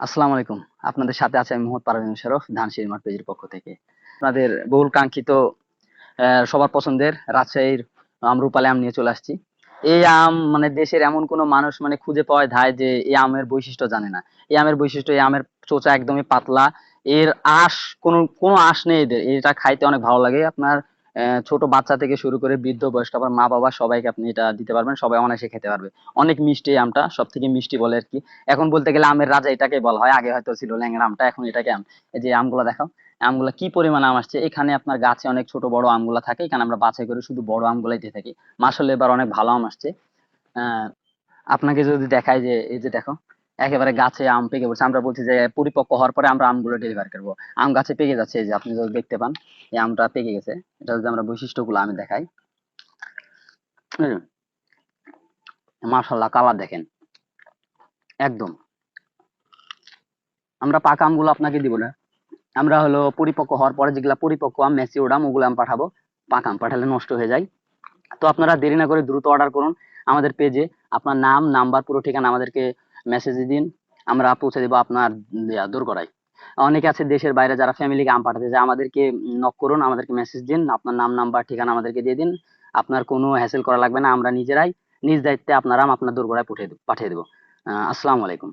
আসসালামু আলাইকুম। আপনাদের সাথে আছে আমি মোহাম্মদ পারভীন শরফ ধানসিঁড়ি মাঠ পেজের পক্ষ থেকে। আপনাদের বহুল কাঙ্ক্ষিত সবার পছন্দের রাজশাহীর আমরুপালি আম নিয়ে চলে আসছি। এই আম মানে দেশের এমন কোনো মানুষ মানে খুঁজে পাওয়া যায় যে এই আমের বৈশিষ্ট্য জানে না। এই আমের বৈশিষ্ট্য, এই আমের চোচা একদমই পাতলা। এর আঁশ, কোনো কোনো আঁশ নেই এদের। এটা খাইতে অনেক ভালো লাগে। আপনার ছোট বাচ্চা থেকে শুরু করে বৃদ্ধ বয়স্ক আবার মা বাবা সবাইকে আপনি এটা দিতে পারবেন সবাই অনায়াসে খেতে পারবে। অনেক মিষ্টি আমটা সব থেকে মিষ্টি বলে আর কি। এখন বলতে গেলে আমের রাজা এটাকে বলা হয় আগে হয়তো ছিল ল্যাংড়া আমটা এখন এটাকে আম। এই যে আমগুলো দেখাও আমগুলা কি পরিমাণ আম আসছে? এখানে আপনার গাছে অনেক ছোট বড় আমগুলা থাকে এখানে আমরা বাছাই করে শুধু বড় আমগুলাই দিয়ে থাকি। মাসাল্লাহ এবার অনেক ভালো আম আসছে। আহ, আপনাকে যদি দেখায় যে এই যে দেখো একেবারে গাছে আম পেকে পড়ছে। আমরা বলছি যে, পরিপক্ক হওয়ার পরে আমরা আমগুলো ডেলিভার করব। আম গাছে পেকে যাচ্ছে যে, আপনি যদি দেখতে পান, এই আমটা পেকে গেছে। এটা যদি আমরা বৈশিষ্ট্যগুলো আমি দেখাই। মাশাল্লাহ কালার দেখেন। একদম। আমরা পাকা আমগুলো আপনাকে দিব না। আমরা হলো পরিপক্ক হওয়ার পরে যেগুলা পরিপক্ক আম, ম্যাচিওর আম, ওগুলো আম পাঠাবো। পাকা আম পাঠালে নষ্ট হয়ে যায়। তো আপনারা দেরি না করে দ্রুত অর্ডার করুন। আমাদের পেজে আপনার নাম নাম্বার পুরো ঠিকানা আমাদেরকে মেসেজ দিন, আমরা পৌঁছে দেবো আপনার দোরগোড়ায় অনেকে আছে দেশের বাইরে যারা ফ্যামিলিকে আম পাঠাতে চায়, আমাদেরকে নক করুন, আমাদেরকে মেসেজ দিন, আপনার নাম নাম্বার ঠিকানা আমাদেরকে দিয়ে দিন। আপনার কোনো হ্যাসেল করা লাগবে না, আমরা নিজেরাই নিজ দায়িত্বে আপনার আম, আপনার দূর পাঠিয়ে দেবো পাঠিয়ে দেবো। আসসালামু আলাইকুম।